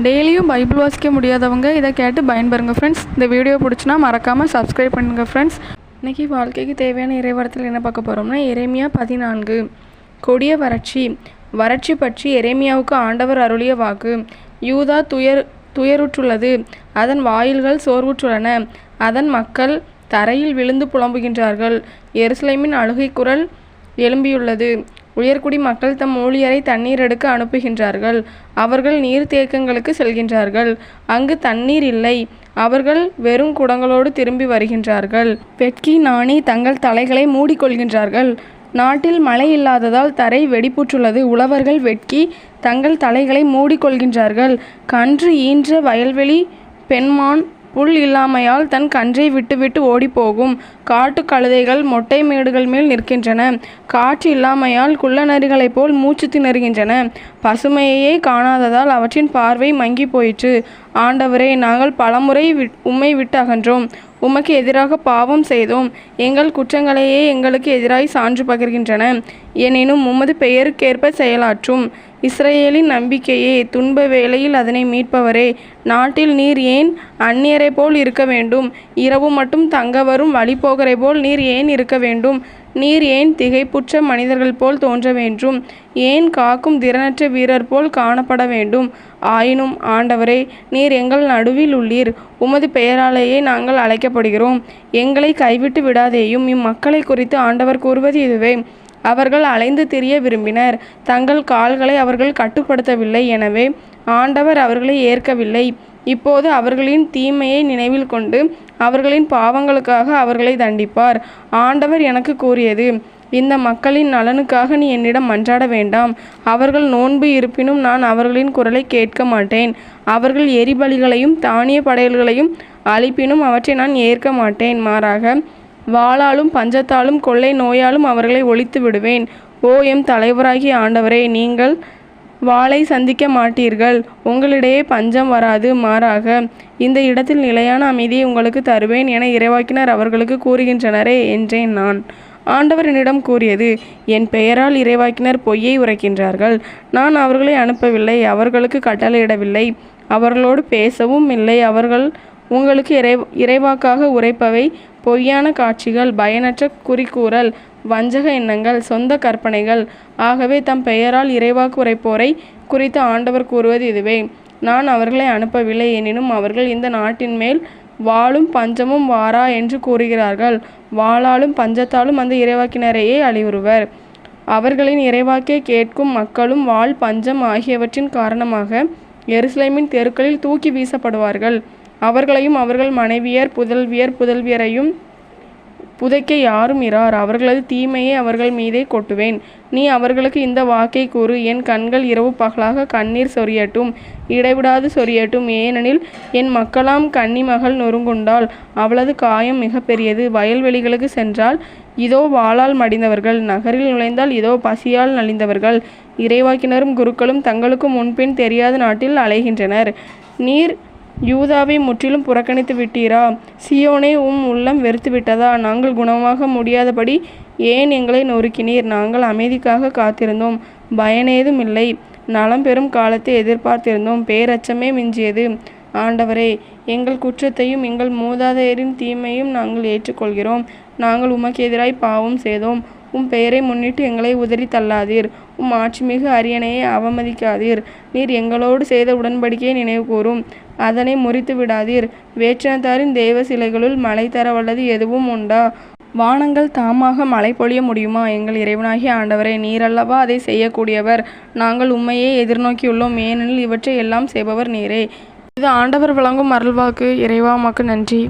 டெய்லியும் பைபிள் வாசிக்க முடியாதவங்க இதை கேட்டு பயன்பெறுங்க ஃப்ரெண்ட்ஸ் இந்த வீடியோ பிடிச்சினா மறக்காமல் சப்ஸ்கிரைப் பண்ணுங்கள் ஃப்ரெண்ட்ஸ் இன்றைக்கி வாழ்க்கைக்கு தேவையான இறைவரத்தில் என்ன பார்க்க போகிறோம்னா எரேமியா பதினான்கு. கொடிய வறட்சி. வறட்சி பற்றி எரேமியாவுக்கு ஆண்டவர் அருளிய வாக்கு. யூதா துயர் துயருற்றுள்ளது. அதன் வாயில்கள் சோர்வுற்றுள்ளன. அதன் மக்கள் தரையில் விழுந்து புலம்புகின்றார்கள். எருசலேமின் அழுகை குரல் எழும்பியுள்ளது. உயர்குடி மக்கள் தம் ஊழியரை தண்ணீர் எடுக்க அனுப்புகின்றார்கள். அவர்கள் நீர்த்தேக்கங்களுக்கு செல்கின்றார்கள். அங்கு தண்ணீர் இல்லை. அவர்கள் வெறும் குடங்களோடு திரும்பி வருகின்றார்கள். வெட்கி நாணி தங்கள் தலைகளை மூடிக்கொள்கின்றார்கள். நாட்டில் மழை இல்லாததால் தரை வெடிப்புற்றுள்ளது. உழவர்கள் வெட்கி தங்கள் தலைகளை மூடிக்கொள்கின்றார்கள். கன்று ஈன்ற வயல்வெளி பெண்மான் புல் இல்லாமையால் தன் கன்றை விட்டுவிட்டு ஓடிப்போகும். காட்டு கழுதைகள் மொட்டை மேடுகள் மேல் நிற்கின்றன. காற்று இல்லாமையால் குள்ளநரிகளைப் போல் மூச்சு திணறுகின்றன பசுமையையே காணாததால் அவற்றின் பார்வை மங்கி போயிற்று. ஆண்டவரே நாங்கள் பலமுறை விட் உம்மை விட்டு அகன்றோம். உமக்கு எதிராக பாவம் செய்தோம். எங்கள் குற்றங்களையே எங்களுக்கு எதிராய் சான்று பகிர்கின்றன. எனினும் உமது பெயருக்கேற்ப செயலாற்றும். இஸ்ரேலின் நம்பிக்கையே துன்ப வேளையில் அதனை மீட்பவரே. நாட்டில் நீர் ஏன் அந்நியரை போல் இருக்க வேண்டும்? இரவு மட்டும் தங்க வரும் வழிபோகரை போல் நீர் ஏன் இருக்க வேண்டும்? நீர் ஏன் திகைப்புற்ற மனிதர்கள் போல் தோன்ற வேண்டும்? ஏன் காக்கும் திறனற்ற வீரர் போல் காணப்பட வேண்டும்? ஆயினும் ஆண்டவரே நீர் எங்கள் நடுவில் உள்ளீர். உமது பெயராலேயே நாங்கள் அழைக்கப்படுகிறோம். எங்களை கைவிட்டு விடாதேயும் இம்மக்களை குறித்து ஆண்டவர் கூறுவது இதுவே. அவர்கள் அலைந்து திரிய விரும்பினர். தங்கள் கால்களை அவர்கள் கட்டுப்படுத்தவில்லை. எனவே ஆண்டவர் அவர்களை ஏற்கவில்லை. இப்போது அவர்களின் தீமையை நினைவில் கொண்டு அவர்களின் பாவங்களுக்காக அவர்களை தண்டிப்பார். ஆண்டவர் எனக்கு கூறியது இந்த மக்களின் நலனுக்காக நீ என்னிடம் மன்றாட வேண்டாம். அவர்கள் நோன்பு இருப்பினும் நான் அவர்களின் குரலை கேட்க மாட்டேன். அவர்கள் எரிபலிகளையும் தானிய படையல்களையும் அழிப்பினும் அவற்றை நான் ஏற்க மாட்டேன். மாறாக வாளாலும் பஞ்சத்தாலும் கொள்ளை நோயாலும் அவர்களை ஒழித்து விடுவேன். ஓ எம் தலைவராகிய ஆண்டவரே நீங்கள் வாளை சந்திக்க மாட்டீர்கள். உங்களிடையே பஞ்சம் வராது மாறாக இந்த இடத்தில் நிலையான அமைதியை உங்களுக்கு தருவேன் என இறைவாக்கினர் அவர்களுக்கு கூறுகின்றனரே என்றேன் நான். ஆண்டவர் என்னிடம் கூறியது என் பெயரால் இறைவாக்கினர் பொய்யை உரைக்கின்றார்கள். நான் அவர்களை அனுப்பவில்லை அவர்களுக்கு கட்டளையிடவில்லை. அவர்களோடு பேசவும் இல்லை அவர்கள் உங்களுக்கு இறை இறைவாக்காக உரைப்பவை பொய்யான காட்சிகள் பயனற்ற குறிக்கூறல் வஞ்சக எண்ணங்கள் சொந்த கற்பனைகள். ஆகவே தம் பெயரால் இறைவாக்கு உரைப்போரை குறித்து ஆண்டவர் கூறுவது இதுவே. நான் அவர்களை அனுப்பவில்லை எனினும் அவர்கள் இந்த நாட்டின் மேல் வாளும் பஞ்சமும் வாரா என்று கூறுகிறார்கள். வாளாலும் பஞ்சத்தாலும் அந்த இறைவாக்கினரையே அழிவுறுவர். அவர்களின் இறைவாக்கே கேட்கும் மக்களும் வாள் பஞ்சம் ஆகியவற்றின் காரணமாக எருசலேமின் தெருக்களில் தூக்கி வீசப்படுவார்கள். அவர்களையும் அவர்கள் மனைவியர் புதல்வியர் புதல்வியரையும் புதைக்க யாரும் இரார். அவர்களது தீமையை அவர்கள் மீதே கொட்டுவேன். நீ அவர்களுக்கு இந்த வாக்கை கூறு. என் கண்கள் இரவு பகலாக கண்ணீர் சொரியட்டும். இடைவிடாது சொரியட்டும். ஏனெனில் என் மக்களாம் கன்னி மகள் நொறுங்குண்டால் அவளது காயம் மிக பெரியது வயல்வெளிகளுக்கு சென்றால் இதோ வாளால் மடிந்தவர்கள். நகரில் நுழைந்தால் இதோ பசியால் நலிந்தவர்கள். இறைவாக்கினரும் குருக்களும் தங்களுக்கு முன்பின் தெரியாத நாட்டில் அலைகின்றனர். நீர் யூதாவை முற்றிலும் புறக்கணித்து விட்டீரா? சியோனை உம் உள்ளம் வெறுத்து விட்டதா? நாங்கள் குணமாக முடியாதபடி ஏன் எங்களை நொறுக்கினீர்? நாங்கள் அமைதிக்காக காத்திருந்தோம். பயனேதும் இல்லை. நலம் பெறும் காலத்தை எதிர்பார்த்திருந்தோம். பேரச்சமே மிஞ்சியது. ஆண்டவரே எங்கள் குற்றத்தையும் எங்கள் மூதாதையரின் தீமையும் நாங்கள் ஏற்றுக்கொள்கிறோம். நாங்கள் உமக்கு எதிராய் பாவம் செய்தோம். உம் பெயரை முன்னிட்டு எங்களை உதறி தள்ளாதீர். உம் ஆட்சிமிகு அரியணையை அவமதிக்காதீர். நீர் எங்களோடு செய்த உடன்படிக்கையை நினைவு கூறும். அதனை முறித்து விடாதீர். வேற்றனத்தாரின் தெய்வ சிலைகளுள் மழை தர வல்லது எதுவும் உண்டா? வானங்கள் தாமாக மழை பொழிய முடியுமா? எங்கள் இறைவனாகிய ஆண்டவரே நீரல்லவா அதை செய்யக்கூடியவர். நாங்கள் உண்மையே எதிர்நோக்கியுள்ளோம். ஏனெனில் இவற்றை எல்லாம் செய்பவர் நீரே. இது ஆண்டவர் வழங்கும் அருள்வாக்கு. இறைவாமாக்கு நன்றி.